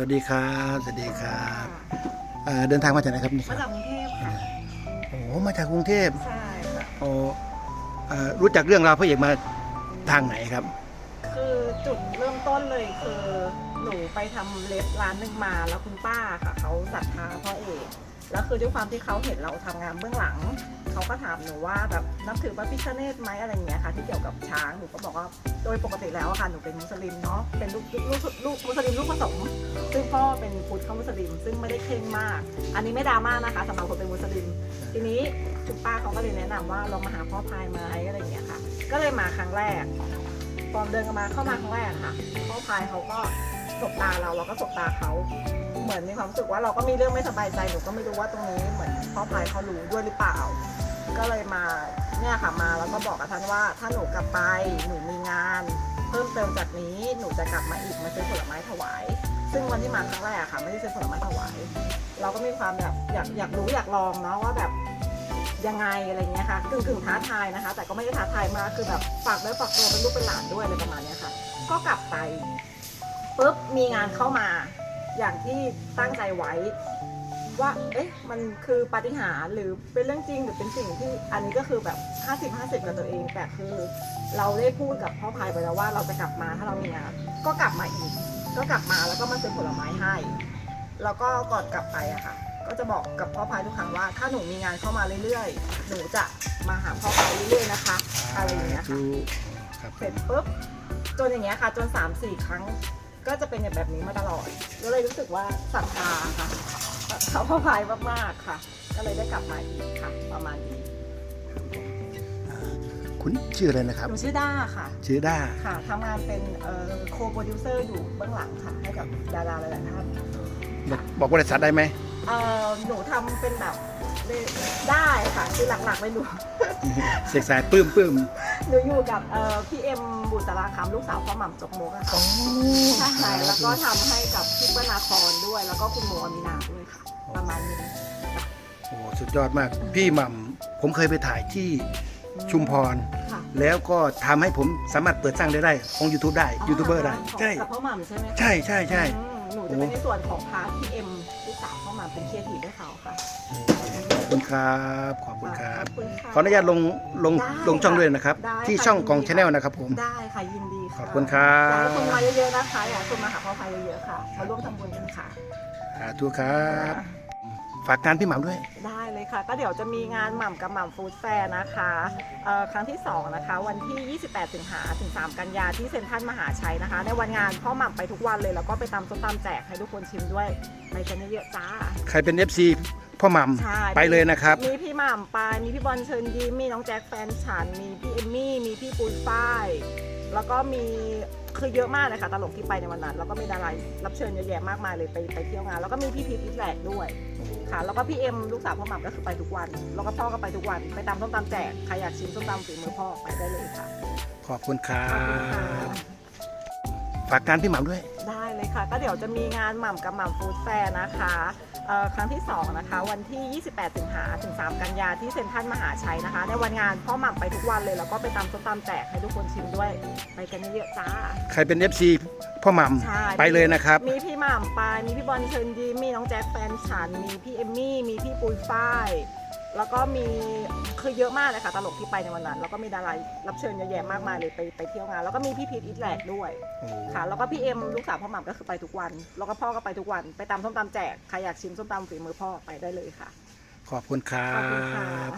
สวัสดีครับสวัสดีครับเอ่อเดินทางมาจากไหนครับนี่คมารับจากกรุงเทพค่ะโอ้มาจากกรุงเทพใช่ค่ะโอ้เอ่อรู้จักเรื่องราวพระเอกมาทางไหนครับ คือจุดเริ่มต้นเลยคือหนูไปทำเล็บร้านหนึ่งมาแล้วคุณป้าค่ะเขาศรัทธาพ่อเอก แล้วคือด้วยความที่เขาเห็นเราทำงานเบื้องหลัง เขาก็ถามหนูว่าแบบนับถือพระพิฆเนศไหมอะไรอย่างเงี้ยค่ะ ที่เกี่ยวกับช้างหนูก็บอกว่าโดยปกติแล้วค่ะหนูเป็นมุสลิมเนาะเป็นลูกลูกลูกมุสลิมลูกผสม ซึ่งพ่อเป็นพุทธเข้ามุสลิม ซึ่งไม่ได้เคร่งมาก อันนี้ไม่ดราม่านะคะสำหรับคนเป็นมุสลิม ทีนี้คุณป้าเขาก็เลยแนะนำว่าลองมาหาพ่อพายไหมอะไรอย่างเงี้ยค่ะ ก็เลยมาครั้งแรกตอนเดินกันมาเข้ามาครั้งแรกค่ะพ่อพายเขาก็ สบตาเราเราก็สบตาเขาเหมือนมีความรู้สึกว่าเราก็มีเรื่องไม่สบายใจหนูก็ไม่รู้ว่าตรงนี้เหมือนพ่อพายเขารู้ด้วยหรือเปล่า ก็เลยมาเนี่ยค่ะมาแล้วก็บอกกับท่านว่า ถ้าหนูกลับไปหนูมีงาน เพิ่มเติมจากนี้หนูจะกลับมาอีกมาซื้อผลไม้ถวาย ซึ่งวันที่มาครั้งแรกอะค่ะไม่ได้ซื้อผลไม้ถวาย เราก็มีความแบบอยากอยากรู้อยากลองเนาะว่าแบบยังไงอะไรเงี้ยค่ะกึ่งกึ่งท้าทายนะคะ แต่ก็ไม่ได้ท้าทายมากคือแบบฝากเนื้ฝากตัวเป็นลูกเป็นหลานด้วยอะไรประมาณนี้ค่ะ ก็กลับไป ปุ๊บมีงานเข้ามา อย่างที่ตั้งใจไว้ ว่า เอ๊ะ มันคือปาฏิหาริย์หรือเป็นเรื่องจริงหรือเป็นสิ่งที่อันนี้ก็คือแบบ 50 50 กับตัวเอง แต่คือเราได้พูดกับพ่อพายไปแล้วว่าเราจะกลับมาถ้าเรามีงาน ก็กลับมาอีก ก็กลับมาแล้วก็มาซื้อผลไม้ให้ แล้วก็ก่อนกลับไปอะค่ะ ก็จะบอกกับพ่อพายทุกครั้งว่า ถ้าหนูมีงานเข้ามาเรื่อยๆ หนูจะมาหาพ่อพายเรื่อยๆนะคะ อะไรอย่างเงี้ยค่ะดูครับเสร็จปุ๊บจนอย่างเงี้ยค่ะ จน3ามสี่ครั้ง ก็จะเป็นแบบนี้มาตลอดก็เลยรู้สึกว่าศรัทธาค่ะศรัทธาพ่อพายมากๆค่ะ ก็เลยได้กลับมาอีกค่ะ ประมาณนี้คุณชื่ออะไรนะครับหนูชื่อด้าค่ะ ชื่อด้าค่ะทำงานเป็นโคโปรดิวเซอร์อยู่เบื้องหลังค่ะ ให้กับดาราหลายๆท่านบอกบอกบริษัทได้ไหมเอ่อหนูทำเป็นแบบได้ค่ะ คือหลักๆเลยหนูเสกสายปลื้มปลื้ม หนูอยู่กับเอ่อพี่เอ็มบุตราคำลูกสาวพ่อหม่ำจกมกอะค่ะใช่แล้วก็ทำให้กับพี่เปิ้ลนาครด้วย แล้วก็คุณโมอามินาด้วยค่ะ ประมาณนี้โอ้สุดยอดมาก พี่หม่ำผมเคยไปถ่ายที่ชุมพร ค่ะแล้วก็ทำให้ผมสามารถเปิดสร้างได้ได้ของ YouTube ได้ยูทูบเบอร์ได้ ใช่กับพ่อหม่ำใช่ไหมคะใช่ใช่ใช่ อืมหนูจะเป็นในส่วนของพาร์ทพี่เอ็มลูกสาวพ่อหม่ำเป็นเครียทีฟให้เขาค่ะขอบ คุณครับ ขอบคุณครับ ขอบคุณค่ะขออนุญาตลงลงได้ลงช่องด้วยนะครับ ได้ที่ค่ะช่องกองยินดีชาแนลนะครับผม ได้ค่ะยินดีค่ะขอบคุณครับอยากให้คุณมาเยอะๆนะคะอยากให้คุณมาหาพ่อพายเยอะๆค่ะ มาร่วมทำบุญกันค่ะ สาธุครับ ฝากงานพี่หม่ำด้วย ได้เลยค่ะ ก็เดี๋ยวจะมีงานหม่ำกับหม่ำฟู้ดแฟร์นะคะเอ่อครั้งที่ 2 นะคะ วันที่ 28 สิงหาถึง 3 กันยาที่เซ็นทรัลมหาชัยนะคะ ในวันงานพ่อหม่ำไปทุกวันเลย แล้วก็ไปตำส้มตำแจกให้ทุกคนชิมด้วยไปกันเยอะๆจ้า ใครเป็น FC พ่อหม่ใช่ำไปเลยนะครับ มีพี่หม่ำไปมีพี่บอลเชิญยิ้มมีน้องแจ็คแฟนฉัน มีพี่เอมมี่ มีพี่ปุ้ยฝ้าย แล้วก็มีคือเยอะมากเลยค่ะตลกที่ไปในวันนั้น แล้วก็มีดารารับเชิญเยอะแยะมากมายเลยไปไปเที่ยวงาน แล้วก็มีพี่พีทอิทแลกด้วย ค่ะ แล้วก็พี่เอ็มลูกสาวพ่อหม่ำก็คือไปทุกวัน แล้วก็พ่อก็ไปทุกวัน ไปตามส้มตำแจก ใครอยากชิมส้มตำฝีมือพ่อไปได้เลยค่ะขอบคุณครัขอบคุณค่ะบฝากงานพี่หม่ำด้วย ได้เลยค่ะ ก็เดี๋ยวจะมีงานหม่ำกับหม่ำฟู้ดแฟร์นะคะเอ่อ ครั้งที่ 2 นะคะ วันที่ 28 สิงหาถึง 3 กันยาที่เซ็นทรัลมหาชัยนะคะ ในวันงานพ่อหม่ำไปทุกวันเลย แล้วก็ไปตำส้มตำแจกให้ทุกคนชิมด้วย ไปกันเยอะๆจ้า ใครเป็น FC พ่อหม่ใช่ำไปเลยนะครับ มีพี่หม่ำไปมีพี่บอลเชิญยิ้มมีน้องแจ็คแฟนฉัน มีพี่เอมมี่ มีพี่ปุยฝ้าย แล้วก็มีคือเยอะมากเลยค่ะตลกที่ไปในวันนั้น แล้วก็มีดารารับเชิญเยอะแยะมากมายเลยไปไปเที่ยวงาน แล้วก็มีพี่พีทอิทแลกด้วยค่ะ แล้วก็พี่เอ็มลูกสาวพ่อหม่ำก็คือไปทุกวัน แล้วก็พ่อก็ไปทุกวัน ไปตามส้มตำแจก ใครอยากชิมส้มตำฝีมือพ่อไปได้เลยค่ะ ขอบคุณครัขอบคุณค่ะบ